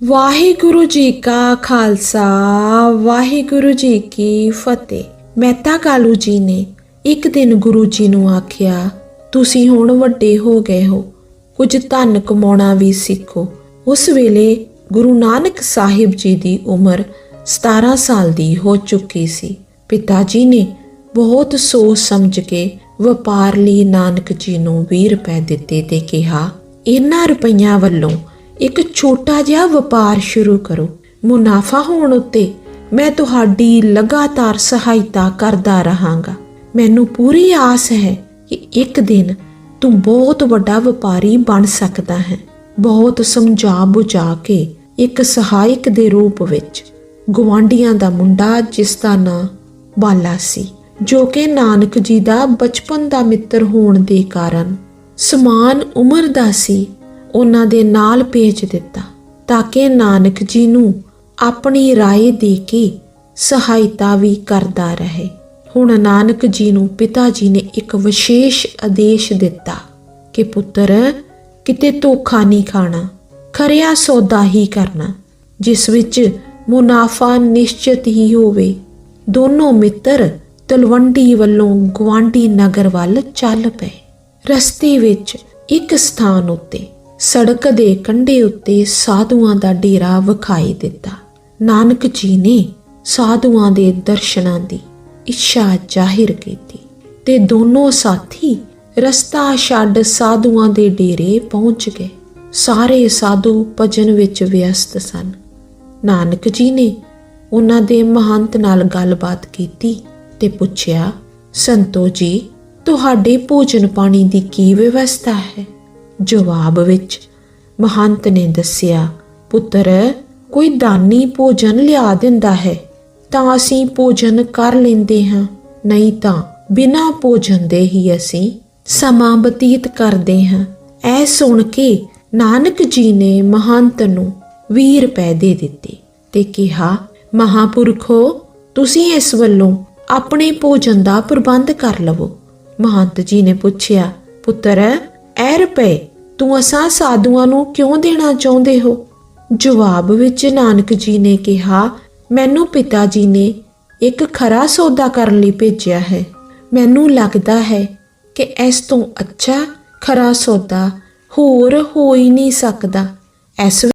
ਵਾਹਿਗੁਰੂ ਜੀ ਕਾ ਖਾਲਸਾ, ਵਾਹਿਗੁਰੂ ਜੀ ਕੀ ਫਤਿਹ। ਮਹਿਤਾ ਕਾਲੂ ਜੀ ਨੇ ਇੱਕ ਦਿਨ ਗੁਰੂ ਜੀ ਨੂੰ ਆਖਿਆ, ਤੁਸੀਂ ਹੁਣ ਵੱਡੇ ਹੋ ਗਏ ਹੋ, ਕੁਝ ਧਨ ਕਮਾਉਣਾ ਵੀ ਸਿੱਖੋ। ਉਸ ਵੇਲੇ ਗੁਰੂ ਨਾਨਕ ਸਾਹਿਬ ਜੀ ਦੀ ਉਮਰ 17 ਸਾਲ ਦੀ ਹੋ ਚੁੱਕੀ ਸੀ। ਪਿਤਾ ਜੀ ਨੇ ਬਹੁਤ ਸੋਚ ਸਮਝ ਕੇ ਵਪਾਰ ਲਈ ਨਾਨਕ ਜੀ ਨੂੰ 20 ਰੁਪਏ ਦਿੱਤੇ ਤੇ ਕਿਹਾ, ਇਹਨਾਂ ਰੁਪਈਆਂ ਵੱਲੋਂ ਇੱਕ ਛੋਟਾ ਜਿਹਾ ਵਪਾਰ ਸ਼ੁਰੂ ਕਰੋ। ਮੁਨਾਫਾ ਹੋਣ ਉੱਤੇ ਮੈਂ ਤੁਹਾਡੀ ਲਗਾਤਾਰ ਸਹਾਇਤਾ ਕਰਦਾ ਰਹਾਂਗਾ। ਮੈਨੂੰ ਪੂਰੀ ਆਸ ਹੈ ਕਿ ਇੱਕ ਦਿਨ ਤੂੰ ਬਹੁਤ ਵੱਡਾ ਵਪਾਰੀ ਬਣ ਸਕਦਾ ਹੈ। ਬਹੁਤ ਸਮਝਾ ਬੁਝਾ ਕੇ ਇੱਕ ਸਹਾਇਕ ਦੇ ਰੂਪ ਵਿੱਚ ਗਵਾਂਡੀਆਂ ਦਾ ਮੁੰਡਾ ਜਿਸ ਦਾ ਨਾਂ ਬਾਲਾ ਸੀ, ਜੋ ਕਿ ਨਾਨਕ ਜੀ ਦਾ ਬਚਪਨ ਦਾ ਮਿੱਤਰ ਹੋਣ ਦੇ ਕਾਰਨ ਸਮਾਨ ਉਮਰ ਦਾ ਸੀ ਉਹਨਾਂ ਦੇ ਨਾਲ ਭੇਜ ਦਿੱਤਾ ਤਾਂ ਕਿ ਨਾਨਕ ਜੀ ਨੂੰ ਆਪਣੀ ਰਾਏ ਦੇ ਕੇ ਸਹਾਇਤਾ ਵੀ ਕਰਦਾ ਰਹੇ। ਹੁਣ ਨਾਨਕ ਜੀ ਨੂੰ ਪਿਤਾ ਜੀ ਨੇ ਇੱਕ ਵਿਸ਼ੇਸ਼ ਆਦੇਸ਼ ਦਿੱਤਾ ਕਿ ਪੁੱਤਰ, ਕਿਤੇ ਧੋਖਾ ਨਹੀਂ ਖਾਣਾ, ਖਰਿਆ ਸੌਦਾ ਹੀ ਕਰਨਾ, ਜਿਸ ਵਿੱਚ ਮੁਨਾਫਾ ਨਿਸ਼ਚਿਤ ਹੀ ਹੋਵੇ। ਦੋਨੋਂ ਮਿੱਤਰ ਤਲਵੰਡੀ ਵੱਲੋਂ ਗਵਾਂਡੀ ਨਗਰ ਵੱਲ ਚੱਲ ਪਏ। ਰਸਤੇ ਵਿੱਚ ਇੱਕ ਸਥਾਨ ਉੱਤੇ ਸੜਕ ਦੇ ਕੰਢੇ ਉੱਤੇ ਸਾਧੂਆਂ ਦਾ ਡੇਰਾ ਵਿਖਾਈ ਦਿੱਤਾ। ਨਾਨਕ ਜੀ ਨੇ ਸਾਧੂਆਂ ਦੇ ਦਰਸ਼ਨਾਂ ਦੀ ਇੱਛਾ ਜ਼ਾਹਿਰ ਕੀਤੀ ਤੇ ਦੋਨੋਂ ਸਾਥੀ ਰਸਤਾ ਛੱਡ ਸਾਧੂਆਂ ਦੇ ਡੇਰੇ ਪਹੁੰਚ ਗਏ। ਸਾਰੇ ਸਾਧੂ ਭਜਨ ਵਿੱਚ ਵਿਅਸਤ ਸਨ। ਨਾਨਕ ਜੀ ਨੇ ਉਹਨਾਂ ਦੇ ਮਹੰਤ ਨਾਲ ਗੱਲਬਾਤ ਕੀਤੀ ਤੇ ਪੁੱਛਿਆ, ਸੰਤੋ ਜੀ, ਤੁਹਾਡੇ ਭੋਜਨ ਪਾਣੀ ਦੀ ਕੀ ਵਿਵਸਥਾ ਹੈ? ਜਵਾਬ ਵਿੱਚ ਮਹੰਤ ਨੇ ਦੱਸਿਆ, ਪੁੱਤਰ, ਕੋਈ ਦਾਨੀ ਭੋਜਨ ਲਿਆ ਦਿੰਦਾ ਹੈ, ਤਾਂ ਅਸੀਂ ਭੋਜਨ ਕਰ ਲੈਂਦੇ ਹਾਂ, ਨਹੀਂ ਤਾਂ ਬਿਨਾਂ ਭੋਜਨ ਦੇ ਹੀ ਅਸੀਂ ਸਮਾਂ ਬਤੀਤ ਕਰਦੇ ਹਾਂ। ਐ ਸੁਣ ਕੇ ਨਾਨਕ ਜੀ ਨੇ ਮਹੰਤ ਨੂੰ 20 ਰੁਪਏ ਦੇ ਦਿੱਤੇ ਤੇ ਕਿਹਾ, ਮਹਾਪੁਰਖੋ, ਤੁਸੀਂ ਇਸ ਵੱਲੋਂ ਆਪਣੇ ਭੋਜਨ ਦਾ ਪ੍ਰਬੰਧ ਕਰ ਲਵੋ। ਮਹੰਤ ਜੀ ਨੇ ਪੁੱਛਿਆ, ਪੁੱਤਰ ਐ ਰੁਪਏ ਤੂੰ ਅਸਾਂ ਸਾਧੂਆਂ ਨੂੰ ਕਿਉਂ ਦੇਣਾ ਚਾਹੁੰਦੇ ਹੋ? ਜਵਾਬ ਵਿੱਚ ਨਾਨਕ ਜੀ ਨੇ ਕਿਹਾ, ਮੈਨੂੰ ਪਿਤਾ ਜੀ ਨੇ ਇੱਕ ਖਰਾ ਸੌਦਾ ਕਰਨ ਲਈ ਭੇਜਿਆ ਹੈ। ਮੈਨੂੰ ਲੱਗਦਾ ਹੈ ਕਿ ਇਸ ਤੋਂ ਅੱਛਾ ਖਰਾ ਸੌਦਾ ਹੋਰ ਹੋ ਹੀ ਨਹੀਂ ਸਕਦਾ। ਇਸ